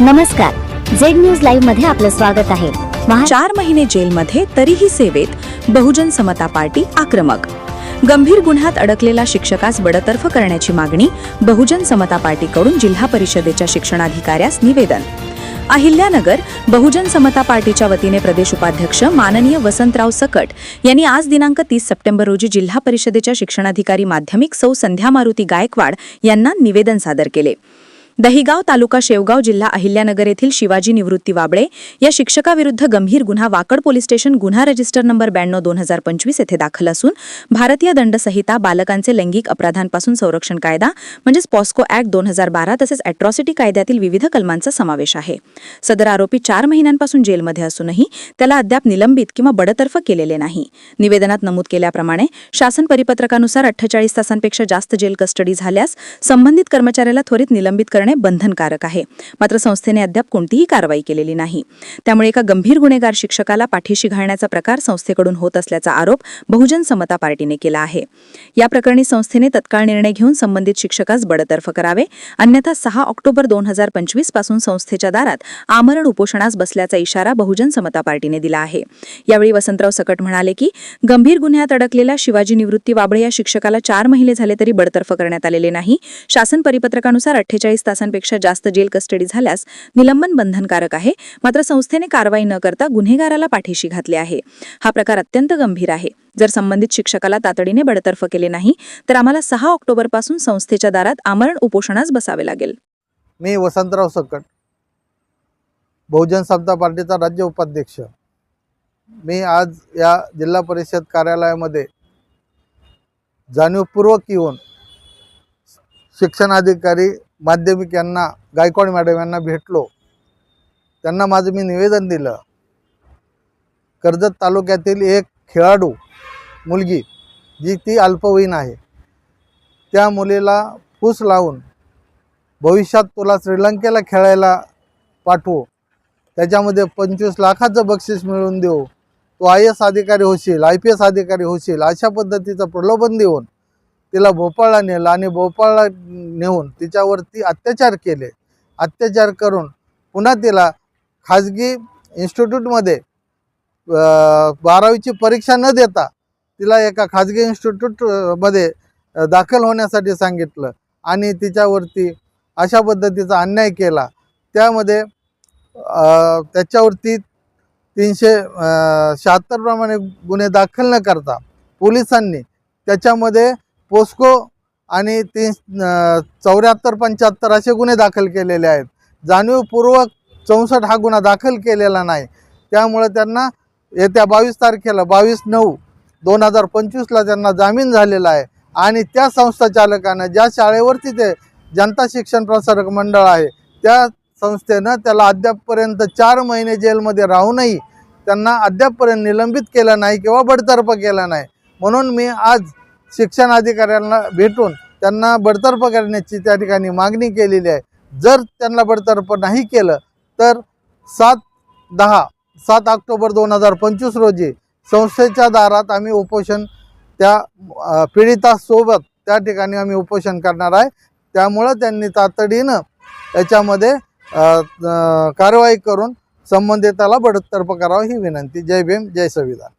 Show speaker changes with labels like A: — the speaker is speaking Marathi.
A: नमस्कार. झेड न्यूज लाईव्हमध्ये आपलं स्वागत आहे.
B: चार महिने जेलमध्ये तरीही सेवेत बहुजन समता पार्टी आक्रमक. गंभीर गुन्ह्यात अडकलेला शिक्षकास बडतर्फ करण्याची मागणी बहुजन समता पार्टीकडून जिल्हा परिषदेच्या शिक्षणाधिकाऱ्यास निवेदन. अहिल्यानगर बहुजन समता पार्टीच्या वतीने प्रदेश उपाध्यक्ष माननीय वसंतराव सकट यांनी आज दिनांक तीस सप्टेंबर रोजी जिल्हा परिषदेच्या शिक्षणाधिकारी माध्यमिक सौ संध्या मारुती गायकवाड यांना निवेदन सादर केले. दहिगाव तालुका शेवगाव जिल्हा अहिल्यानगर येथील शिवाजी निवृत्ती वाबळे या शिक्षकाविरुद्ध गंभीर गुन्हा वाकड पोलीस स्टेशन गुन्हा रजिस्टर नंबर ब्याण्णव दोन हजार पंचवीस येथे दाखल असून भारतीय दंडसंहिता बालकांचे लैंगिक अपराधांपासून संरक्षण कायदा म्हणजेच पॉस्को ऍक्ट दोन हजार बारा तसेच अॅट्रॉसिटी कायद्यातील विविध कलमांचा समावेश आहे. सदर आरोपी चार महिन्यांपासून जेलमध्ये असूनही त्याला अद्याप निलंबित किंवा बडतर्फ केलेले नाही. निवेदनात नमूद केल्याप्रमाणे शासन परिपत्रकानुसार अठ्ठेचाळीस तासांपेक्षा जास्त जेल कस्टडी झाल्यास संबंधित कर्मचाऱ्याला त्वरित निलंबित करणे बंधनकारक आहे. मात्र संस्थेने अद्याप कोणतीही कारवाई केलेली नाही. त्यामुळे एका गंभीर गुन्हेगार शिक्षकाला पाठीशी घालण्याचा प्रकार संस्थेकडून होत असल्याचा आरोप बहुजन समता पार्टीने केला आहे. या प्रकरणी संस्थेने तत्काळ निर्णय घेऊन संबंधित शिक्षकास बडतर्फ करावे. अन्यथा सहा ऑक्टोबर दोन हजार पंचवीसपासून संस्थेच्या दारात आमरण उपोषणास बसल्याचा इशारा बहुजन समता पार्टीने दिला आहे. यावेळी वसंतराव सकट म्हणाले की गंभीर गुन्ह्यात अडकलेल्या शिवाजी निवृत्ती वाबळे या शिक्षकाला चार महिने झाले तरी बडतर्फ करण्यात आलेले नाही. शासन परिपत्रकानुसार अठ्ठेचाळीस तासांपेक्षा जास्त जेल कस्टडी झाल्यास निलंबन बंधनकारक आहे. मात्र संस्थेने कारवाई न करता गुन्हेगाराला पाठीशी घातले आहे. हा प्रकार अत्यंत गंभीर आहे. जर संबंधित शिक्षकाला तातडीने बडतर्फ केले नाही तर आम्हाला सहा ऑक्टोबरपासून संस्थेच्या दारात आमरण उपोषणास बसावे लागेल.
C: मी वसंतराव सकट बहुजन समता पार्टीचा राज्य उपाध्यक्ष. मी आज या जिल्हा परिषद कार्यालयामध्ये जाणीवपूर्वक येऊन शिक्षणाधिकारी माध्यमिक यांना गायकवाड मॅडम यांना भेटलो. त्यांना माझं मी निवेदन दिलं. कर्जत तालुक्यातील एक खेळाडू मुलगी जी ती अल्पवयीन आहे. त्या मुलीला फूस लावून भविष्यात तुला श्रीलंकेला खेळायला पाठवू. त्याच्यामध्ये पंचवीस लाखाचं बक्षीस मिळवून देऊ. तू आय एस अधिकारी होशील आय पी एस अधिकारी होशील अशा पद्धतीचं प्रलोभन देऊन तिला भोपाळला नेलं आणि भोपाळला नेऊन तिच्यावरती अत्याचार केले. अत्याचार करून पुन्हा तिला खाजगी इन्स्टिट्यूटमध्ये बारावीची परीक्षा न देता तिला एका खाजगी इन्स्टिट्यूटमध्ये दाखल होण्यासाठी सांगितलं आणि तिच्यावरती अशा पद्धतीचा अन्याय केला. त्यामध्ये त्याच्यावरती तीनशे शहात्तर प्रमाणे गुन्हे दाखल न करता पोलिसांनी त्याच्यामध्ये पोस्को आणि तीन चौऱ्याहत्तर पंच्याहत्तर असे गुन्हे दाखल केलेले आहेत. जाणीवपूर्वक चौसष्ट हा गुन्हा दाखल केलेला नाही. त्यामुळे त्यांना येत्या बावीस तारखेला बावीस नऊ दोन हजार पंचवीसला त्यांना जामीन झालेला आहे. आणि त्या संस्था चालकानं ज्या शाळेवरती ते जनता शिक्षण प्रसारक मंडळ आहे त्या संस्थेनं त्याला अद्यापपर्यंत चार महिने जेलमध्ये राहूनही त्यांना अद्यापपर्यंत निलंबित केलं नाही किंवा बडतर्फ केला नाही. म्हणून मी आज शिक्षण अधिकाऱ्यांना भेटून त्यांना बडतर्फ करण्याची त्या ठिकाणी मागणी केलेली आहे. जर त्यांना बडतर्फ नाही केलं तर सात दहा सात ऑक्टोबर दोन हजार पंचवीस रोजी संस्थेच्या दारात आम्ही उपोषण त्या पीडितासोबत त्या ठिकाणी आम्ही उपोषण करणार आहे. त्यामुळं त्यांनी तातडीनं याच्यामध्ये कारवाई करून संबंधिताला बडतर्फ करावं ही विनंती. जय भीम जय संविधान.